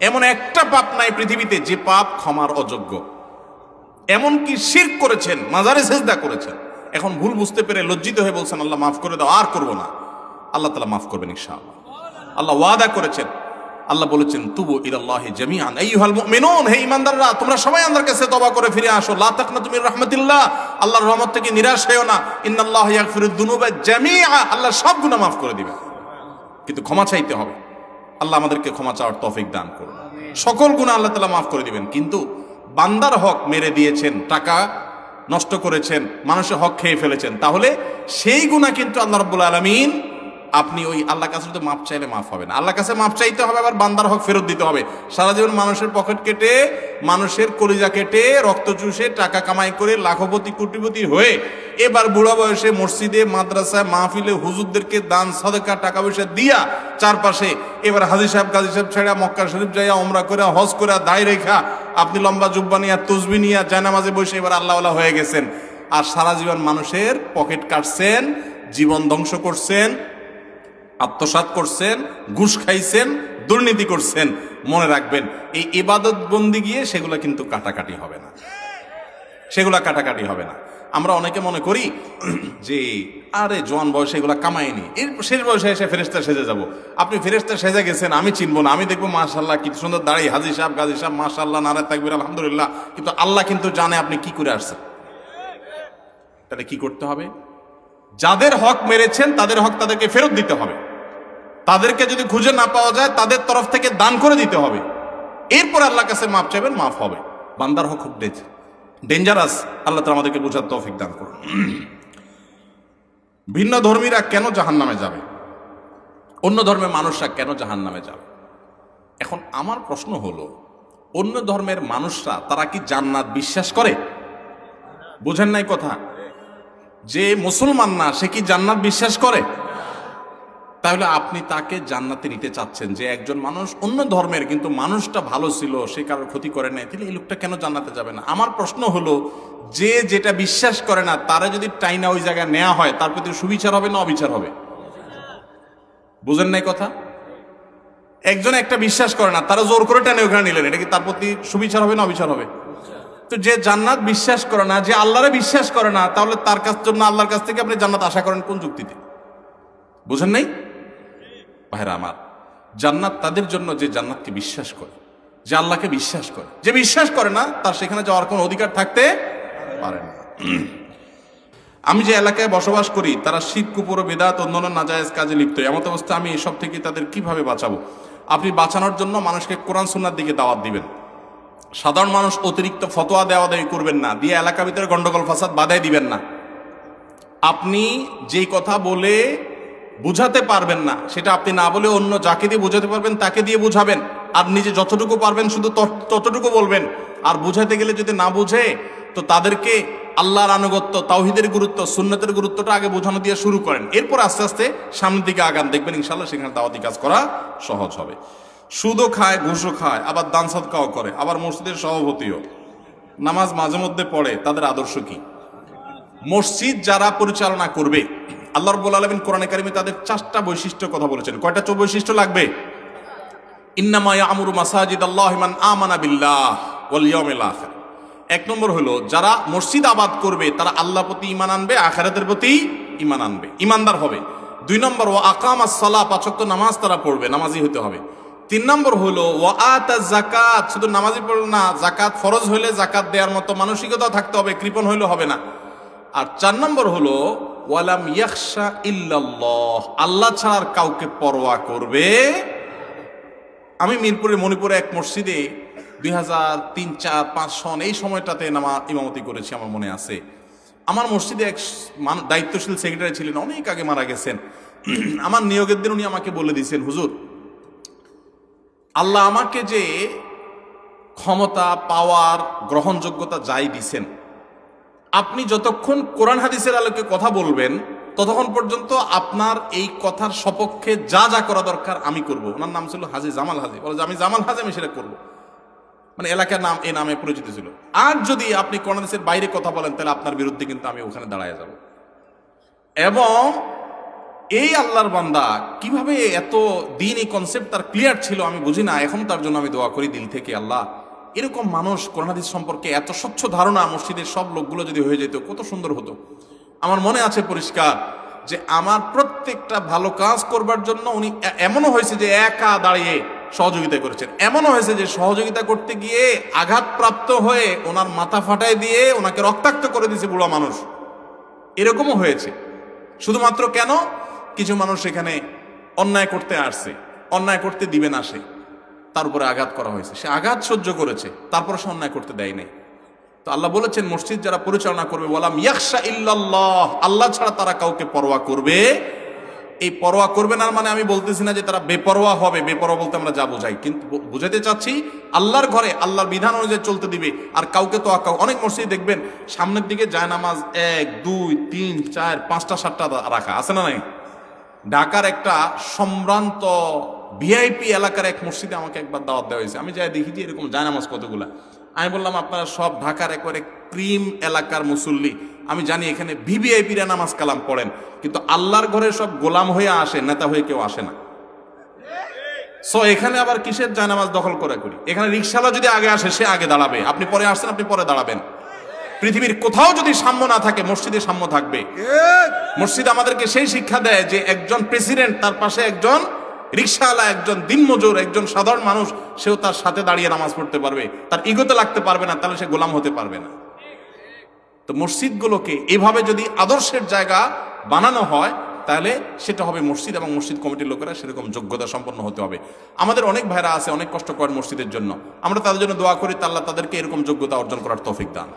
এমন একটা পাপ নাই পৃথিবীতে যে পাপ ক্ষমার অযোগ্য। এমনকি শির করেছেন, মাজারে সেজদা করেছেন। এখন ভুল বুঝতে পেরে লজ্জিত হয়ে বলছেন, আল্লাহ মাফ করে দাও, আর করব না। আল্লাহ তালা মাফ করবেন ইনশাআল্লাহ। আল্লাহ ওয়াদা করেছেন। আল্লাহ বলেছেন, তুবু ইলাল্লাহি জামিআন। আইয়ুহাল মুমিনুন, হে ঈমানদাররা, তোমরা সবাই আল্লাহর কাছে তওবা করে ফিরে আসো। লা তাকনাতু মির রাহমাতিল্লাহ, আল্লাহর রহমত থেকে নিরাশ হয়ো না। ইন্নাল্লাহ ইয়াগফিরুদ দুনুবা জামিআ, আল্লাহ সব গুনাহ মাফ করে দিবেন। কিন্তু ক্ষমা চাইতে হবে। আল্লাহ আমাদেরকে ক্ষমা চাওয়ার তফিক দান করুন। সকল গুণা আল্লাহ তালা মাফ করে দিবেন। কিন্তু বান্দার হক মেরে দিয়েছেন, টাকা নষ্ট করেছেন, মানুষের হক খেয়ে ফেলেছেন, তাহলে সেই গুণা কিন্তু আল্লাহ রব্বুল আলামিন আপনি ওই আল্লাহ কাছে তো মাপ চাইলে মাফ হবে না। আল্লাহ কাছে মাপ চাইতে হবে, আবার বান্দার হক ফেরত দিতে হবে। সারা জীবন মানুষের পকেট কেটে, মানুষের কলিজা কেটে, রক্ত চুষে, টাকা কামাই করে, লাখপতি, কোটিপতি হয়ে এবার বুড়া বয়সে মসজিদে, মাদ্রাসায়, মাহফিলে হুজুরদেরকে দান, সদকা টাকা পয়সা দিয়া চারপাশে এবার হাজি সাহেব, গাজী সাহেব ছেড়া মক্কা শরীফ যাইয়া ওমরা করে হজ করে দায় রেখা আপনি লম্বা জুব্বা নিয়া, তসবি নিয়া, জায়নামাজে বসে এবার আল্লাহ হয়ে গেছেন। আর সারা জীবন মানুষের পকেট কাটছেন, জীবন ধ্বংস করছেন আত্মসাত করছেন, ঘুষ খাইছেন, দুর্নীতি করছেন, মনে রাখবেন, এই ইবাদত বন্দি গিয়ে সেগুলো কিন্তু কাটাকাটি হবে না। সেগুলা কাটাকাটি হবে না। আমরা অনেকে মনে করি যে, আরে জোয়ান বয়সে এগুলা কামায়নি এর শেষ বয়সে এসে ফেরেস্তা সেজে যাব। আপনি ফেরেস্তা সেজে গেছেন, আমি চিনবো না। আমি দেখব মাশাল্লাহ কি সুন্দর দাঁড়িয়ে, হাজি সাহেব, গাজী সাহেব মাশাল্লাহ নারায় তাকবির, আলহামদুলিল্লাহ। কিন্তু আল্লাহ কিন্তু জানে আপনি কি করে আসছেন। তাহলে কি করতে হবে? যাদের হক মেরেছেন, তাদের হক তাদেরকে ফেরত দিতে হবে। তাদেরকে যদি খুঁজে না পাওয়া যায়, তাদের তরফ থেকে দান করে দিতে হবে। এরপর আল্লাহ কাছে মাফ চাইবেন, মাফ হবে। বান্দার হক খুব ডেঞ্জারাস আল্লাহ তালা আমাদেরকে বোঝার তৌফিক দান করুন। ভিন্ন ধর্মীরা কেন জাহান নামে যাবে? অন্য ধর্মের মানুষরা কেন জাহান নামে যাবে? এখন আমার প্রশ্ন হলো, অন্য ধর্মের মানুষরা তারা কি জান্নাত বিশ্বাস করে? বোঝেন নাই কথা? যে মুসলমান না, সে কি জান্নাত বিশ্বাস করে? তাহলে আপনি তাকে জান্নাতে নিতে চাচ্ছেন যে একজন মানুষ অন্য ধর্মের, কিন্তু মানুষটা ভালো ছিল, সে কারোর ক্ষতি করে নাই, তাহলে এই লোকটা কেন জান্নাতে যাবে না? আমার প্রশ্ন হলো, যে যেটা বিশ্বাস করে না, তারা যদি টাইনা ওই জায়গায় নেওয়া হয়, তার প্রতি সুবিচার হবে না অবিচার হবে? বুঝেন নাই কথা? একজন একটা বিশ্বাস করে না, তারা জোর করে টেনে ওখানে নিলেন, এটা কি তার প্রতি সুবিচার হবে না অবিচার হবে? তো যে জান্নাত বিশ্বাস করে না, যে আল্লাহরে বিশ্বাস করে না, তাহলে তার কাছ জন্য আল্লাহর কাছ থেকে আপনি জান্নাত আশা করেন কোন যুক্তিতে? বুঝেন নাই? ভাইরা আমার, জান্নাত তাদের জন্য যে জান্নাতকে বিশ্বাস করে, যে আল্লাহকে বিশ্বাস করে। যে বিশ্বাস করে না, তার সেখানে যাওয়ার কোনো অধিকার থাকতে পারে না। আমি যে এলাকায় বসবাস করি, তারা শীত, কুপুর, বেদাত, অন্যান্য নাজায়েজ কাজে লিপ্ত। এমত অবস্থা আমি এসব থেকে তাদের কীভাবে বাঁচাবো? আপনি বাঁচানোর জন্য মানুষকে কোরআন সুন্নার দিকে দাওয়াত দিবেন। সাধারণ মানুষ অতিরিক্ত ফতোয়া দেওয়া দেওয়ি করবেন না, দিয়ে এলাকা ভিতরে গন্ডগোল, ফাসাদ বাধাই দিবেন না। আপনি যেই কথা বলে বুঝাতে পারবেন না। সেটা আপনি না বলে অন্য যাকে দিয়ে বুঝাতে পারবেন, তাকে দিয়ে বুঝাবেন। আর নিজে যতটুকু পারবেন, শুধু তত- ততটুকু বলবেন। আর বুঝাতে গেলে যদি না বুঝে, তো তাদেরকে আল্লাহর আনুগত্য, তাওহিদের গুরুত্ব, সুন্নতের গুরুত্বটা আগে বোঝানো দিয়ে শুরু করেন। এরপর আস্তে আস্তে সামনের দিকে আগান, দেখবেন ইনশাল্লাহ সেখানে দাওয়াতি কাজ করা সহজ হবে। সুদও খায়, ঘুষও খায়, আবার দান সদকাও করে, আবার মসজিদের সভাপতিও। নামাজ মাঝে মধ্যে পড়ে, তাদের আদর্শ কি? মসজিদ যারা পরিচালনা করবে আল্লাহ রব্বুল আলমিন কোরআনে কারিমে তাদের চারটা বৈশিষ্ট্য কথা বলেছেন। কয়টা চো বৈশিষ্ট্য লাগবে? ইন্নামা ইয়ামুরু মাসাজিদ আল্লাহ মান আমানা বিল্লাহ ওয়াল ইয়াউমিল আখির। এক নম্বর হলো, যারা মসজিদ আবাদ করবে, তারা আল্লাহ প্রতি ইমান আনবে, আখিরাতের প্রতি ইমান আনবে। ইমানদার হবে। দুই নম্বর ও আকাম সালাহ পাচক্ত নামাজ তারা পড়বে, নামাজি হতে হবে। তিন নম্বর হলো ও আতা জাকাত শুধু নামাজি পড়ল না জাকাত ফরজ হইলে জাকাত দেওয়ার মতো মানসিকতা থাকতে হবে, কৃপণ হইলে হবে না। আর চার নম্বর হলো ওয়ালাম ইয়াকশা ইল্লাল্লাহ। আল্লাহ ছাড়া আর কাউকে পরোয়া করবে? আমি মিরপুরে মণিপুরে এক মসজিদে দুই হাজার তিন, চার, পাঁচ সন এই সময়টাতে নামা ইমামতি করেছি, আমার মনে আছে। আমার মসজিদে এক দায়িত্বশীল সেক্রেটারি ছিলেন, অনেক আগে মারা গেছেন। আমার নিয়োগের দিন উনি আমাকে বলে দিয়েছেন, হুজুর, আল্লাহ আমাকে যে ক্ষমতা, পাওয়ার, গ্রহণযোগ্যতা যাই দিছেন আপনি যতক্ষণ কোরআন হাদিসের আলোকে কথা বলবেন, ততক্ষণ পর্যন্ত আপনার এই কথার সপক্ষে যা যা করা দরকার আমি করব। ওনার নাম ছিল হাজি জামাল হাজি। বলে আমি জামাল হাজি, আমি সেটা করব। মানে এলাকার নাম, এই নামে পরিচিত ছিল। আর যদি আপনি কোরআন হাদিসের বাইরে কথা বলেন, তাহলে আপনার বিরুদ্ধে কিন্তু আমি ওখানে দাঁড়ায় যাব। এবং এই আল্লাহর বান্দা কীভাবে এত দিন এই কনসেপ্ট তার ক্লিয়ার ছিল আমি বুঝি না। এখন তার জন্য আমি দোয়া করি দিল থেকে, আল্লাহ এরকম মানুষ করোনাদিস সম্পর্কে এত স্বচ্ছ ধারণা মসজিদের সব লোকগুলো যদি হয়ে যেত, কত সুন্দর হতো। আমার মনে আছে পরিষ্কার যে আমার প্রত্যেকটা ভালো কাজ করবার জন্য উনি এমনও হয়েছে যে একা দাঁড়িয়ে সহযোগিতা করেছেন। এমনও হয়েছে যে সহযোগিতা করতে গিয়ে আঘাতপ্রাপ্ত হয়ে ওনার মাথা ফাটায় দিয়ে ওনাকে রক্তাক্ত করে দিয়েছে বুড়া মানুষ। এরকমও হয়েছে। শুধুমাত্র কেন? কিছু মানুষ এখানে অন্যায় করতে আসছে অন্যায় করতে দিবে না সে। তার উপরে আঘাত করা হয়েছে। সে আঘাত সহ্য করেছে তারপর সে অন্যায় করতে দেয় নাই। তো আল্লাহ বলেছেন, মসজিদ যারা পরিচালনা করবে বলাম ইয়াকশা ইল্লাল্লাহ, আল্লাহ ছাড়া তারা কাউকে পরোয়া করবে? এই পরোয়া করবে না মানে আমি বলতেছি না যে তারা বেপরোয়া হবে, বেপরোয়া বলতে আমরা যা বোঝাই। কিন্তু বুঝাতে চাচ্ছি, আল্লাহর ঘরে, আল্লাহর বিধান অনুযায়ী চলতে দিবে। আর কাউকে তো কাউ অনেক মসজিদ দেখবেন, সামনের দিকে যায় নামাজ এক, দুই, তিন, চার, পাঁচটা, সাতটা রাখা। আছে না নাই? ঢাকার একটা সম্ভ্রান্ত ভিআইপি এলাকার এক মসজিদে আমাকে একবার দাওয়াত দেওয়া হয়েছে। আমি যাই দেখি যে এরকম জায়নামাজ কতগুলা। আমি বললাম আপনারা সব ঢাকার একবারে ক্রিম এলাকার মুসল্লি। আমি জানি এখানে ভিভিআইপিরা নামাজ কালাম পড়েন কিন্তু আল্লাহর ঘরে সব গোলাম হয়ে আসে নেতা হয়ে কেউ আসে না। সো এখানে আবার কিসের জায়নামাজ দখল করে করি? এখানে রিক্সাওয়ালা যদি আগে আসে সে আগে দাঁড়াবে। আপনি পরে আসছেন আপনি পরে দাঁড়াবেন। পৃথিবীর কোথাও যদি সাম্য না থাকে মসজিদে সাম্য থাকবে। মসজিদ আমাদেরকে সেই শিক্ষা দেয় যে একজন প্রেসিডেন্ট তার পাশে একজন রিক্সাওয়ালা একজন দিনমজুর, একজন সাধারণ মানুষ, সেও তার সাথে দাঁড়িয়ে নামাজ পড়তে পারবে। তার ইগোতে লাগতে পারবে না, তাহলে সে গোলাম হতে পারবে না। তো মসজিদগুলোকে এভাবে যদি আদর্শের জায়গা বানানো হয়, তাহলে সেটা হবে মসজিদ এবং মসজিদ কমিটির লোকেরা সেরকম যোগ্যতা সম্পন্ন হতে হবে। আমাদের অনেক ভাইরা আছে, অনেক কষ্ট করেন মসজিদের জন্য। আমরা তাদের জন্য দোয়া করি তা আল্লাহ তাদেরকে এরকম যোগ্যতা অর্জন করার তৌফিক দান।